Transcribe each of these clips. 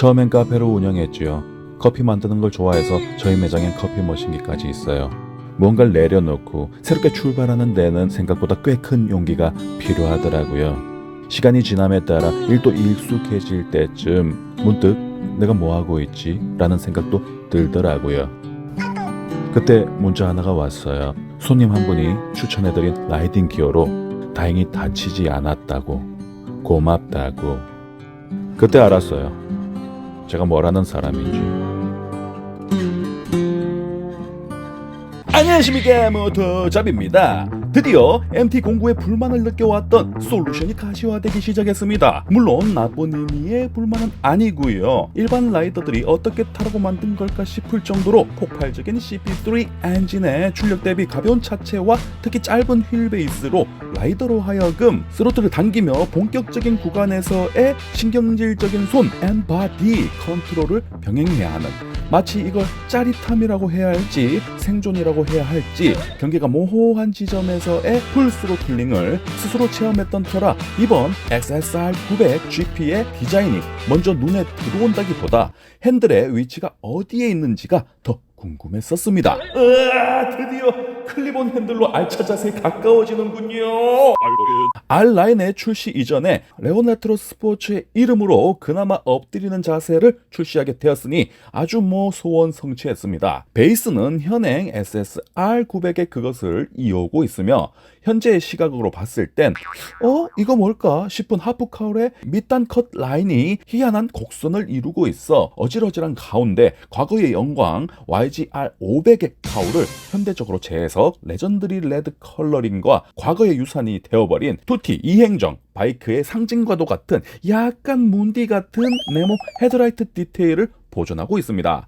처음엔 카페를 운영했지요. 커피 만드는 걸 좋아해서 저희 매장엔 커피 머신기까지 있어요. 뭔가를 내려놓고 새롭게 출발하는 데는 생각보다 꽤 큰 용기가 필요하더라고요. 시간이 지남에 따라 일도 익숙해질 때쯤 문득 내가 뭐 하고 있지? 라는 생각도 들더라고요. 그때 문자 하나가 왔어요. 손님 한 분이 추천해드린 라이딩 기어로 다행히 다치지 않았다고 고맙다고 그때 알았어요. 제가 뭐라는 사람인지. 안녕하십니까 모터잡입니다. 드디어 MT 공구에 불만을 느껴왔던 솔루션이 가시화되기 시작했습니다. 물론 나쁜 의미의 불만은 아니고요. 일반 라이더들이 어떻게 타라고 만든 걸까 싶을 정도로 폭발적인 CP3 엔진의 출력 대비 가벼운 차체와 특히 짧은 휠 베이스로 라이더로 하여금 스로틀을 당기며 본격적인 구간에서의 신경질적인 손 앤 바디 컨트롤을 병행해야 하는 마치 이걸 짜릿함이라고 해야 할지 생존이라고 해야 할지 경계가 모호한 지점에서의 풀 스로틀링을 스스로 체험했던 터라 이번 XSR 900 GP의 디자인이 먼저 눈에 들어온다기보다 핸들의 위치가 어디에 있는지가 더 궁금했었습니다. 으아, 드디어 클리본 핸들로 알차 자세에 가까워지는군요. R9의 출시 이전에 레오나트로 스포츠의 이름으로 그나마 엎드리는 자세를 출시하게 되었으니 아주 뭐 소원 성취했습니다. 베이스는 현행 SSR 900의 그것을 이어오고 있으며 현재의 시각으로 봤을 땐 어? 이거 뭘까 싶은 하프 카울의 밑단 컷 라인이 희한한 곡선을 이루고 있어 어질어질한 가운데 과거의 영광 YGR 500의 카울을 현대적으로 재해 석 레전드리 레드 컬러링과 과거의 유산이 되어버린 투티 이행정 바이크의 상징과도 같은 약간 문디 같은 네모 헤드라이트 디테일을 보존하고 있습니다.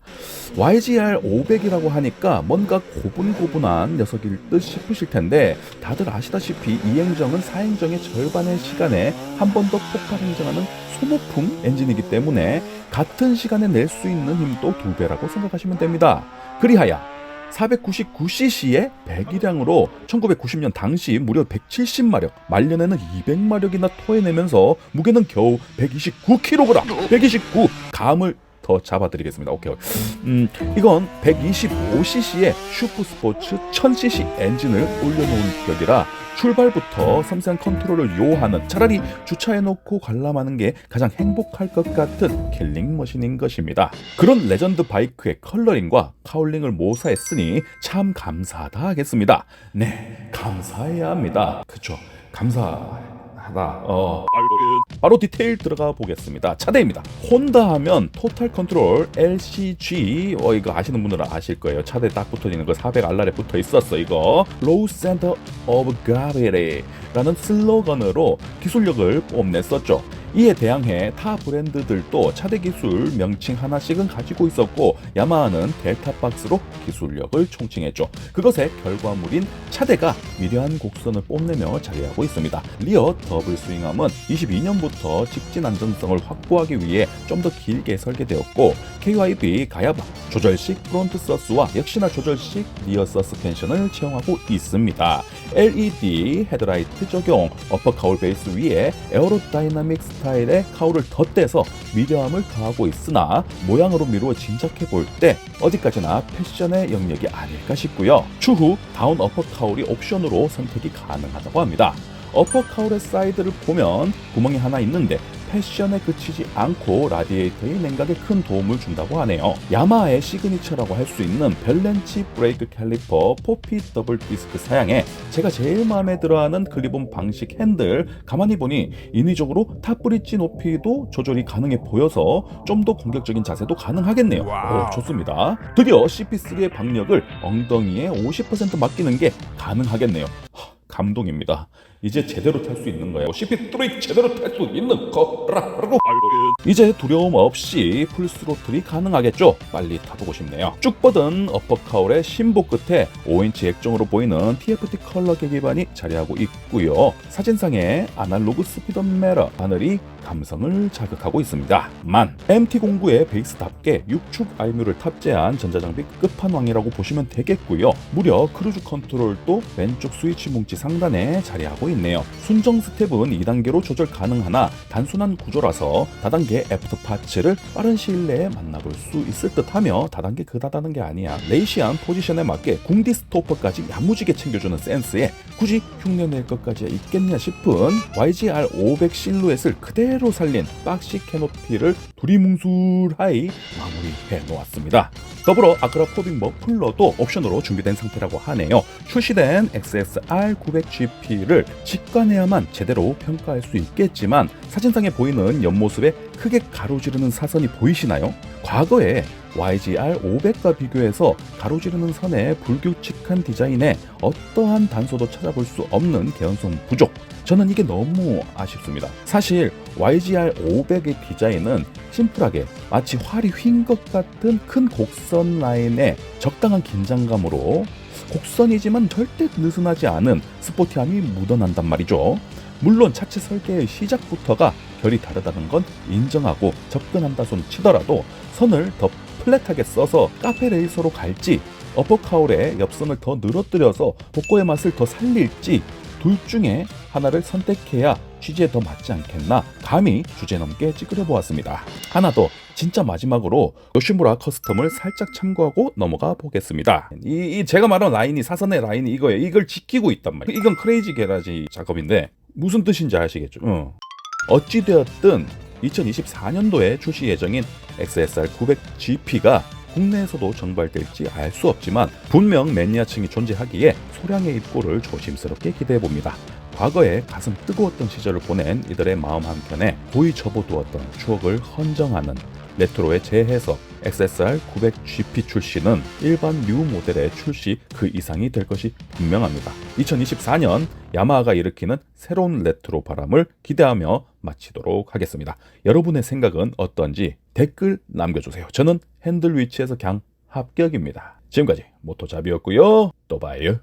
YGR 500이라고 하니까 뭔가 고분고분한 녀석일 듯 싶으실 텐데 다들 아시다시피 이행정은 사행정의 절반의 시간에 한 번 더 폭발 행정하는 소모품 엔진이기 때문에 같은 시간에 낼 수 있는 힘도 두 배라고 생각하시면 됩니다. 그리하여 499cc의 배기량으로 1990년 당시 무려 170마력, 말년에는 200마력이나 토해내면서 무게는 겨우 129kg, 129 감을 더 잡아드리겠습니다. 오케이. 음, 이건 125cc의 슈퍼스포츠 1000cc 엔진을 올려놓은 격이라 출발부터 섬세한 컨트롤을 요하는 차라리 주차해놓고 관람하는 게 가장 행복할 것 같은 킬링 머신인 것입니다. 그런 레전드 바이크의 컬러링과 카울링을 모사했으니 참 감사하다 하겠습니다. 네, 감사해야 합니다. 그쵸? 감사 하다. 어. 바로 디테일 들어가 보겠습니다. 차대입니다. 혼다 하면 토탈 컨트롤 LCG 어 이거 아시는 분들은 아실 거예요. 차대 딱 붙어 있는 거 400 알랄에 붙어 있었어 이거. Low Center of Gravity라는 슬로건으로 기술력을 뽐냈었죠. 이에 대항해 타 브랜드들도 차대 기술 명칭 하나씩은 가지고 있었고 야마하는 델타 박스로 기술력을 총칭했죠. 그것의 결과물인 차대가 미려한 곡선을 뽐내며 자리하고 있습니다. 리어 더블 스윙암은 22년부터 직진 안전성을 확보하기 위해 좀 더 길게 설계되었고 KYB 가야바 조절식 프론트 서스와 역시나 조절식 리어 서스펜션을 채용하고 있습니다. LED 헤드라이트 적용, 어퍼 카울 베이스 위에 에어로다이나믹 스 타일의 카울을 덧대서 미려함을 더하고 있으나 모양으로 미루어 짐작해 볼 때 어디까지나 패션의 영역이 아닐까 싶고요. 추후 다운 어퍼 카울이 옵션으로 선택이 가능하다고 합니다. 어퍼 카울의 사이드를 보면 구멍이 하나 있는데 패션에 그치지 않고 라디에이터의 냉각에 큰 도움을 준다고 하네요. 야마의 시그니처라고 할 수 있는 벨렌치 브레이크 캘리퍼 4P 더블 디스크 사양에 제가 제일 마음에 들어하는 클리본 방식 핸들 가만히 보니 인위적으로 탑브릿지 높이도 조절이 가능해 보여서 좀 더 공격적인 자세도 가능하겠네요. 오, 좋습니다. 드디어 CP3의 박력을 엉덩이에 50% 맡기는 게 가능하겠네요. 하, 감동입니다. 이제 제대로 탈 수 있는 거예요. CP3 제대로 탈 수 있는 거라고 이제 두려움 없이 풀스로틀이 가능하겠죠? 빨리 타보고 싶네요. 쭉 뻗은 어퍼카울의 심보 끝에 5인치 액정으로 보이는 TFT 컬러 계기판이 자리하고 있고요. 사진상에 아날로그 스피더메러 바늘이 감성을 자극하고 있습니다. 만 MT09의 베이스답게 6축 알뮤를 탑재한 전자장비 끝판왕이라고 보시면 되겠고요. 무려 크루즈 컨트롤도 왼쪽 스위치 뭉치 상단에 자리하고 있네요. 순정 스텝은 2단계로 조절 가능하나 단순한 구조라서 다단계 애프터 파츠를 빠른 시일 내에 만나볼 수 있을 듯하며 다단계 그 다다는 게 아니야. 레이시한 포지션에 맞게 궁디 스토퍼까지 야무지게 챙겨주는 센스에 굳이 흉내낼 것까지 있겠냐 싶은 YGR 500 실루엣을 그대로 살린 박시 캐노피를 두리뭉술하이 마무리해 놓았습니다. 더불어 아크라 포빙 머플러도 옵션으로 준비된 상태라고 하네요. 출시된 XSR 900GP를 직관해야만 제대로 평가할 수 있겠지만 사진상에 보이는 옆모습에 크게 가로지르는 사선이 보이시나요? 과거에 YGR 500과 비교해서 가로지르는 선의 불규칙한 디자인에 어떠한 단서도 찾아볼 수 없는 개연성 부족. 저는 이게 너무 아쉽습니다. 사실 YGR 500의 디자인은 심플하게 마치 활이 휜 것 같은 큰 곡선 라인에 적당한 긴장감으로 곡선이지만 절대 느슨하지 않은 스포티함이 묻어난단 말이죠. 물론 차체 설계의 시작부터가 결이 다르다는 건 인정하고 접근한다 손 치더라도 선을 더 플랫하게 써서 카페 레이서로 갈지 어퍼카울의 옆선을 더 늘어뜨려서 복고의 맛을 더 살릴지 둘 중에 하나를 선택해야 취지에 더 맞지 않겠나 감히 주제 넘게 찌그려 보았습니다. 하나 더 진짜 마지막으로 요시무라 커스텀을 살짝 참고하고 넘어가 보겠습니다. 이, 이 제가 말한 라인이 사선의 라인이 이거예요. 이걸 지키고 있단 말이에요. 이건 크레이지 게라지 작업인데 무슨 뜻인지 아시겠죠? 어. 어찌되었든 2024년도에 출시 예정인 XSR 900GP가 국내에서도 정발될지 알 수 없지만 분명 매니아층이 존재하기에 소량의 입고를 조심스럽게 기대해 봅니다. 과거에 가슴 뜨거웠던 시절을 보낸 이들의 마음 한켠에 고이 접어두었던 추억을 헌정하는 레트로의 재해석 XSR 900GP 출시는 일반 뉴 모델의 출시 그 이상이 될 것이 분명합니다. 2024년 야마하가 일으키는 새로운 레트로 바람을 기대하며 마치도록 하겠습니다. 여러분의 생각은 어떤지 댓글 남겨주세요. 저는 핸들 위치에서 그냥 합격입니다. 지금까지 모토잡이였고요. 또 봐요.